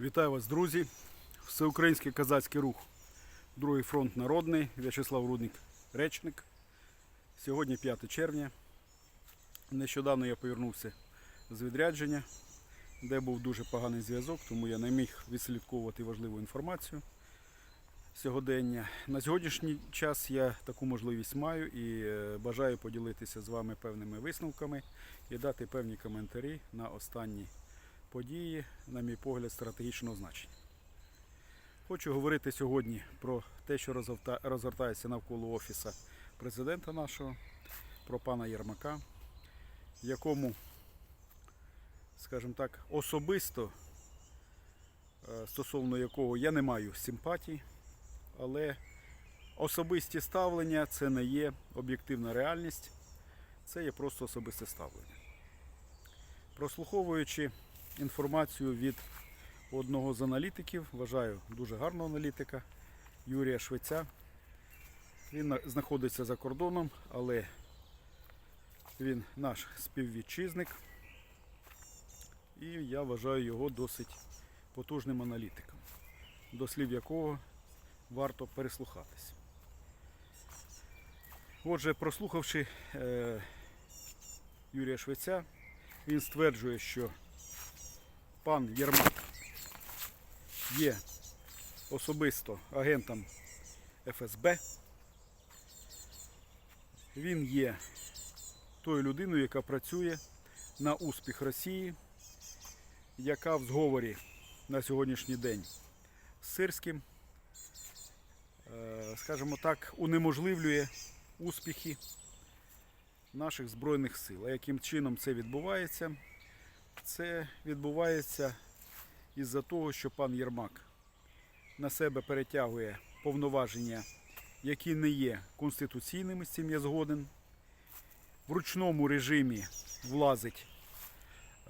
Вітаю вас, друзі! Всеукраїнський козацький рух, Другий фронт народний, В'ячеслав Рудник, речник. Сьогодні 5 червня. Нещодавно я повернувся з відрядження, де був дуже поганий зв'язок, тому я не міг відслідковувати важливу інформацію сьогодення. На сьогоднішній час я таку можливість маю і е, бажаю поділитися з вами певними висновками і дати певні коментарі на останні події, на мій погляд, стратегічного значення. Хочу говорити сьогодні про те, що розгорта- розгортається навколо офіса президента нашого, про пана Єрмака, якому, скажімо так, особисто е, стосовно якого я не маю симпатій, але особисті ставлення це не є об'єктивна реальність, це є просто особисте ставлення. Прослуховуючи інформацію від одного з аналітиків, вважаю дуже гарного аналітика Юрія Швеця. Він знаходиться за кордоном, але він наш співвітчизник. І я вважаю його досить потужним аналітиком, до слів якого варто переслухатись. Отже, прослухавши е, Юрія Швеця, він стверджує, що пан Єрмак є особисто агентом ФСБ. Він є тою людиною, яка працює на успіх Росії, яка в зговорі на сьогоднішній день з Сирським, е, скажімо так, унеможливлює успіхи наших Збройних сил. А яким чином це відбувається? Це відбувається із-за того, що пан Єрмак на себе перетягує повноваження, які не є конституційними, з цим я згоден. В ручному режимі влазить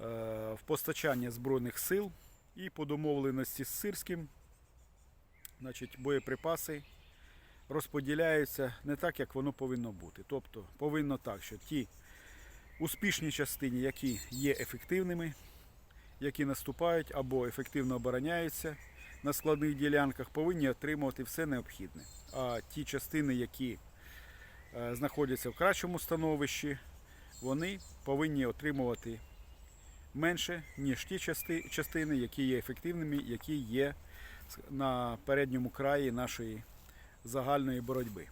е, в постачання Збройних сил і по домовленості з Сирським, значить, боєприпаси розподіляються не так, як воно повинно бути. Тобто повинно так, що ті успішні частини, які є ефективними, які наступають або ефективно обороняються на складних ділянках, повинні отримувати все необхідне. А ті частини, які е, знаходяться в кращому становищі, вони повинні отримувати менше, ніж ті частини, які є ефективними, які є на передньому краї нашої загальної боротьби.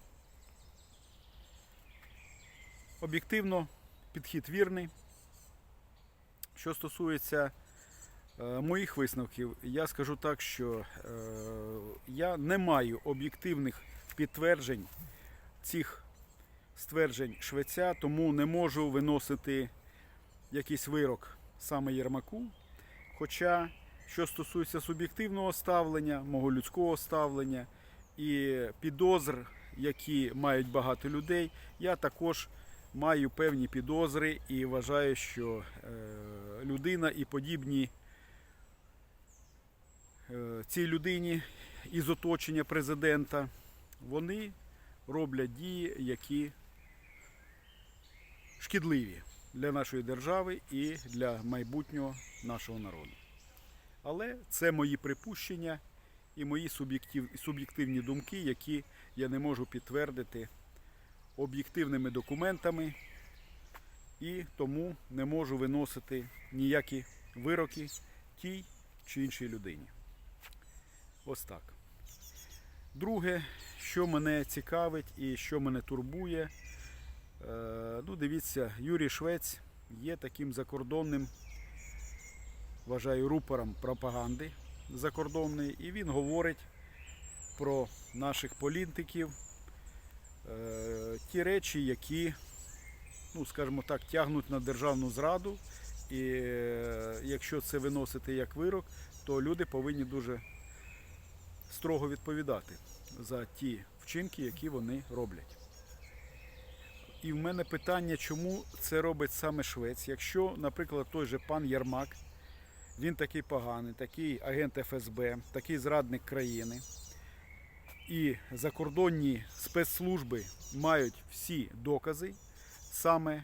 Об'єктивно, підхід вірний. Що стосується е, моїх висновків, я скажу так, що е, я не маю об'єктивних підтверджень цих стверджень Швеця, тому не можу виносити якийсь вирок саме Єрмаку. Хоча, що стосується суб'єктивного ставлення, мого людського ставлення і підозр, які мають багато людей, я також маю певні підозри і вважаю, що е, людина і подібні е, цій людині із оточення президента, вони роблять дії, які шкідливі для нашої держави і для майбутнього нашого народу. Але це мої припущення і мої суб'єктивні думки, які я не можу підтвердити об'єктивними документами і тому не можу виносити ніякі вироки тій чи іншій людині. Ось так. Друге, що мене цікавить і що мене турбує, е, ну дивіться, Юрій Швець є таким закордонним, вважаю, рупором пропаганди закордонної, і він говорить про наших політиків, ті речі, які, ну, скажімо так, тягнуть на державну зраду. І е, якщо це виносити як вирок, то люди повинні дуже строго відповідати за ті вчинки, які вони роблять. І в мене питання, чому це робить саме Швець, якщо, наприклад, той же пан Єрмак, він такий поганий, такий агент ФСБ, такий зрадник країни, і закордонні спецслужби мають всі докази саме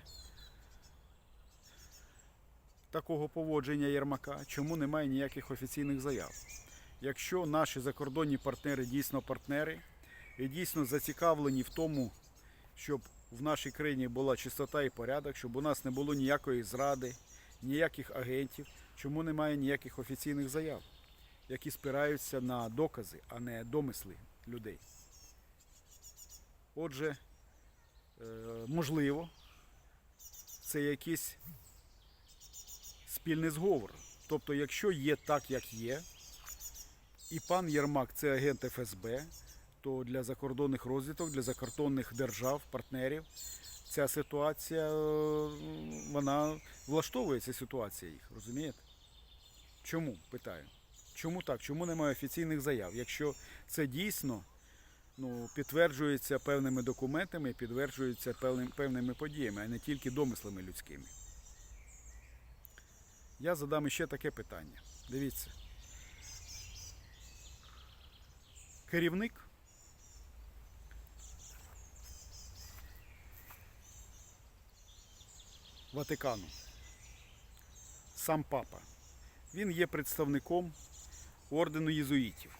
такого поводження Єрмака, чому немає ніяких офіційних заяв. Якщо наші закордонні партнери дійсно партнери і дійсно зацікавлені в тому, щоб в нашій країні була чистота і порядок, щоб у нас не було ніякої зради, ніяких агентів, чому немає ніяких офіційних заяв, які спираються на докази, а не домисли людей. Отже, е, можливо, це якийсь спільний зговор. Тобто, якщо є так, як є, і пан Єрмак це агент ФСБ, то для закордонних розвиток, для закордонних держав, партнерів, ця ситуація, е, вона влаштовує ця ситуація їх, розумієте? Чому? Питаю. Чому так? Чому немає офіційних заяв? Якщо це дійсно ну, підтверджується певними документами, підтверджується певним, певними подіями, а не тільки домислами людськими. Я задам ще таке питання. Дивіться. Керівник Ватикану, сам папа, він є представником ордену єзуїтів.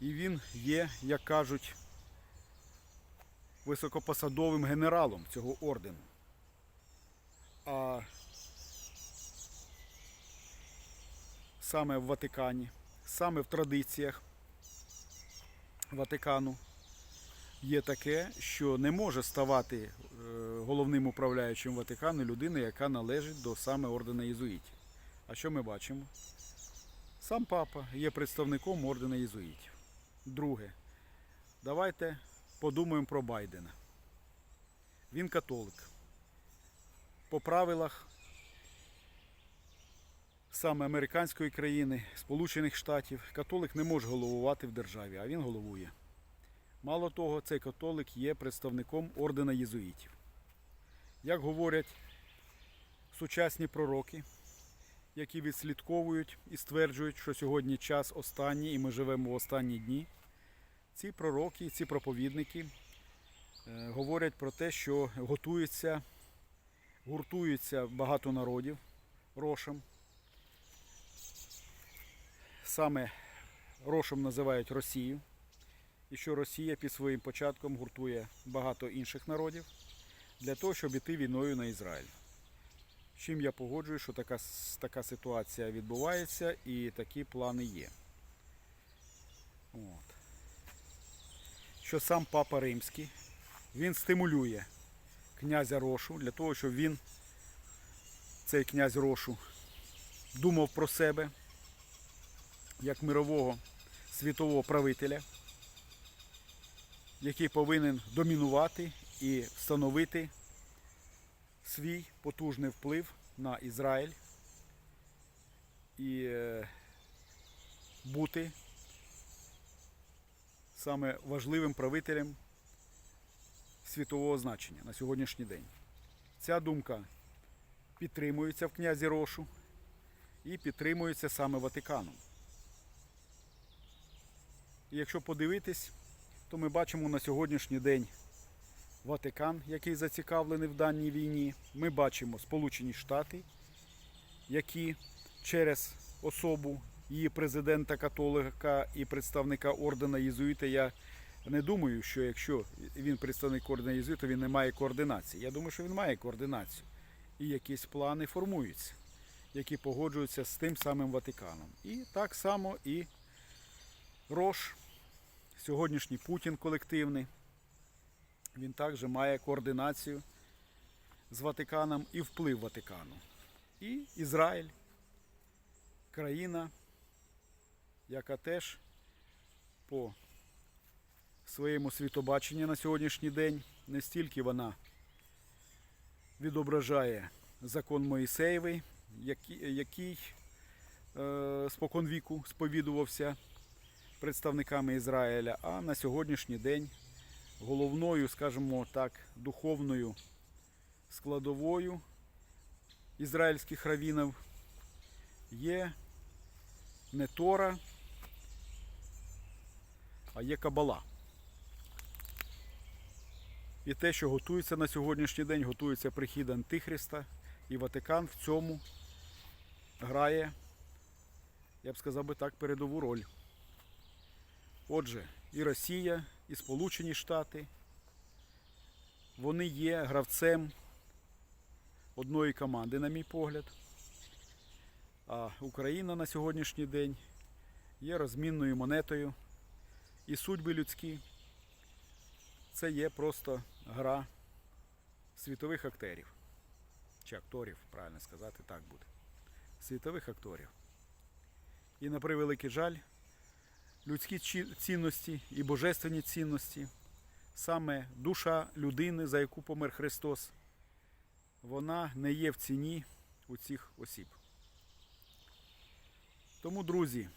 І він є, як кажуть, високопосадовим генералом цього ордену. А саме в Ватикані, саме в традиціях Ватикану є таке, що не може ставати е, головним управляючим Ватикану людина, яка належить до саме ордена єзуїтів. А що ми бачимо? Сам папа є представником ордена єзуїтів. Друге, давайте подумаємо про Байдена. Він католик. По правилах саме американської країни, Сполучених Штатів, католик не може головувати в державі, а він головує. Мало того, цей католик є представником ордена єзуїтів. Як говорять сучасні пророки, які відслідковують і стверджують, що сьогодні час останній і ми живемо в останні дні, ці пророки, ці проповідники е, говорять про те, що готується, гуртується багато народів рошем. Саме рошем називають Росію. І що Росія під своїм початком гуртує багато інших народів для того, щоб іти війною на Ізраїль. Чим я погоджую, що така, така ситуація відбувається і такі плани є. От. Що сам Папа Римський, він стимулює князя Рошу для того, щоб він, цей князь Рошу, думав про себе як мирового світового правителя, який повинен домінувати і встановити свій потужний вплив на Ізраїль і е, бути саме важливим правителем світового значення на сьогоднішній день. Ця думка підтримується в князі Рошу і підтримується саме Ватиканом. І якщо подивитись, то ми бачимо на сьогоднішній день Ватикан, який зацікавлений в даній війні. Ми бачимо Сполучені Штати, які через особу її президента католика і представника ордена Єзуїта, я не думаю, що якщо він представник ордена Єзуїта, він не має координації. Я думаю, що він має координацію. І якісь плани формуються, які погоджуються з тим самим Ватиканом. І так само і Рош, сьогоднішній Путін колективний, він також має координацію з Ватиканом і вплив Ватикану. І Ізраїль, країна, яка теж по своєму світобаченню на сьогоднішній день не стільки вона відображає закон Моїсеєвий, який, який е, споконвіку сповідувався представниками Ізраїля, а на сьогоднішній день головною, скажімо так, духовною складовою ізраїльських равінів є не Тора, а є Кабала. І те, що готується на сьогоднішній день, готується прихід Антихриста, І Ватикан в цьому грає, я б сказав би так, передову роль. Отже, і Росія, і Сполучені Штати, вони є гравцем одної команди, на мій погляд. А Україна на сьогоднішній день є розмінною монетою. І судьби людські це є просто гра світових акторів. Чи акторів, правильно сказати, так буде. Світових акторів. І на превеликий жаль, людські цінності і божественні цінності, саме душа людини, за яку помер Христос, вона не є в ціні у цих осіб. Тому, друзі,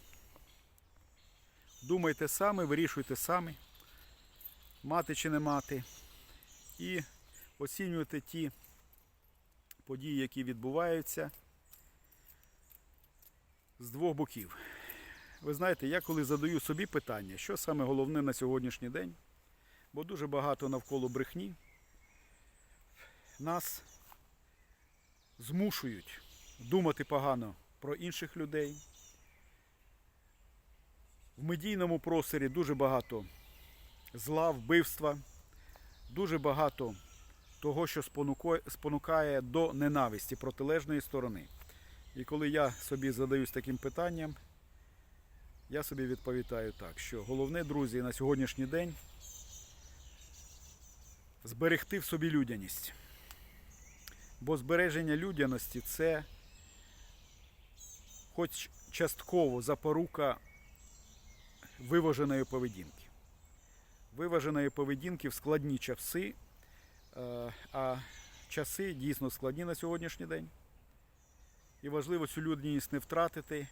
думайте самі, вирішуйте самі, мати чи не мати, і оцінюйте ті події, які відбуваються з двох боків. Ви знаєте, я коли задаю собі питання, що саме головне на сьогоднішній день, бо дуже багато навколо брехні, нас змушують думати погано про інших людей. В медійному просторі дуже багато зла, вбивства, дуже багато того, що спонукає до ненависті протилежної сторони. І коли я собі задаюсь таким питанням, я собі відповідаю так, що головне, друзі, на сьогоднішній день зберегти в собі людяність. Бо збереження людяності це хоч частково запорука виваженої поведінки. Виваженої поведінки в складні часи, е, а часи дійсно складні на сьогоднішній день. І важливо цю людяність не втратити,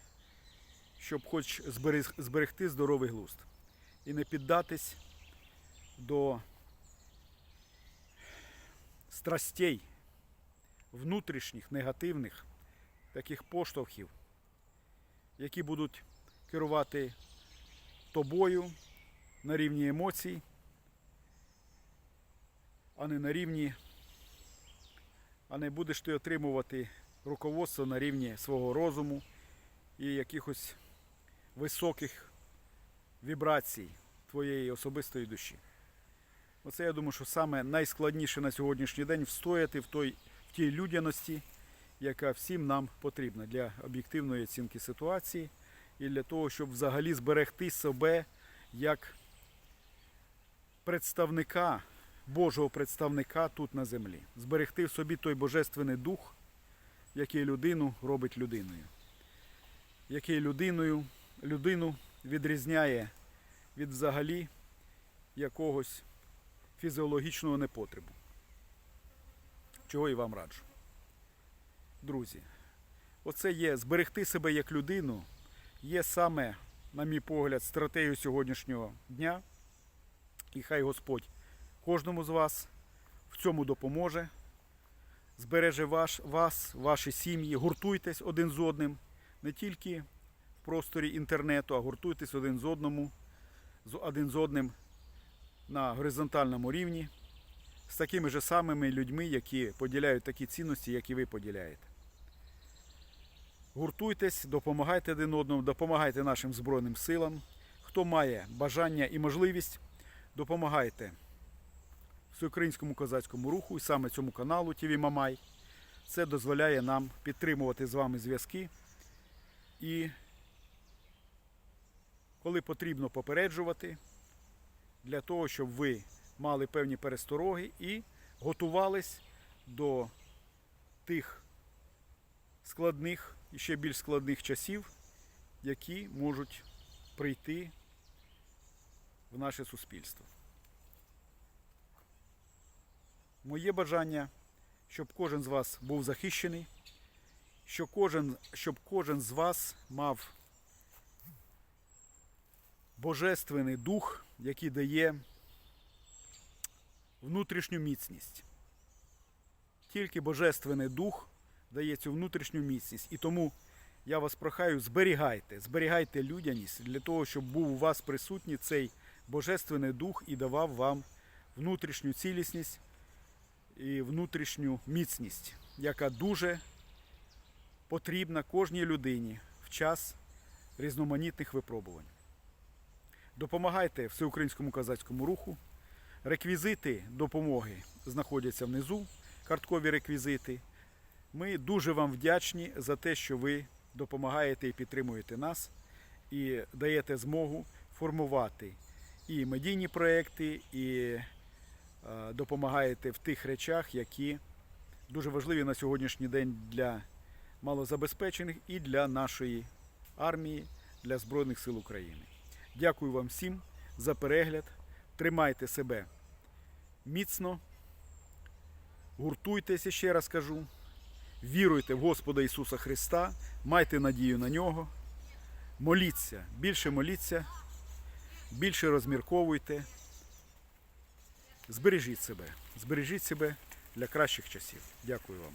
щоб хоч зберег- зберегти здоровий глузд. І не піддатись до страстей внутрішніх, негативних таких поштовхів, які будуть керувати тобою на рівні емоцій, а не на рівні, а не будеш ти отримувати руководство на рівні свого розуму і якихось високих вібрацій твоєї особистої душі. Оце я думаю, що саме найскладніше на сьогоднішній день встояти в, той, в тій людяності, яка всім нам потрібна для об'єктивної оцінки ситуації і для того, щоб взагалі зберегти себе як представника, Божого представника тут на землі. Зберегти в собі той божественний дух, який людину робить людиною. Який людиною, людину відрізняє від взагалі якогось фізіологічного непотребу. Чого і вам раджу. Друзі, оце є зберегти себе як людину, є саме, на мій погляд, стратегією сьогоднішнього дня. І хай Господь кожному з вас в цьому допоможе. Збереже ваш, вас, ваші сім'ї, гуртуйтесь один з одним, не тільки просторі інтернету, а гуртуйтесь один з одному, один з одним на горизонтальному рівні, з такими ж самими людьми, які поділяють такі цінності, як і ви поділяєте. Гуртуйтесь, допомагайте один одному, допомагайте нашим Збройним силам. Хто має бажання і можливість, допомагайте всеукраїнському козацькому руху і саме цьому каналу ТВ Мамай. Це дозволяє нам підтримувати з вами зв'язки і коли потрібно попереджувати, для того, щоб ви мали певні перестороги і готувались до тих складних і ще більш складних часів, які можуть прийти в наше суспільство. Моє бажання, щоб кожен з вас був захищений, що кожен, щоб кожен з вас мав божественний дух, який дає внутрішню міцність. Тільки божественний дух дає цю внутрішню міцність. І тому я вас прохаю, зберігайте, зберігайте людяність для того, щоб був у вас присутній цей божественний дух і давав вам внутрішню цілісність і внутрішню міцність. яка дуже потрібна кожній людині в час різноманітних випробувань. Допомагайте всеукраїнському козацькому руху. Реквізити допомоги знаходяться внизу, карткові реквізити. Ми дуже вам вдячні за те, що ви допомагаєте і підтримуєте нас і даєте змогу формувати і медійні проекти, і е, допомагаєте в тих речах, які дуже важливі на сьогоднішній день для малозабезпечених і для нашої армії, для Збройних сил України. Дякую вам всім за перегляд. Тримайте себе міцно, гуртуйтеся, ще раз кажу. Віруйте в Господа Ісуса Христа, майте надію на Нього, моліться, більше моліться, більше розмірковуйте. Збережіть себе, збережіть себе для кращих часів. Дякую вам.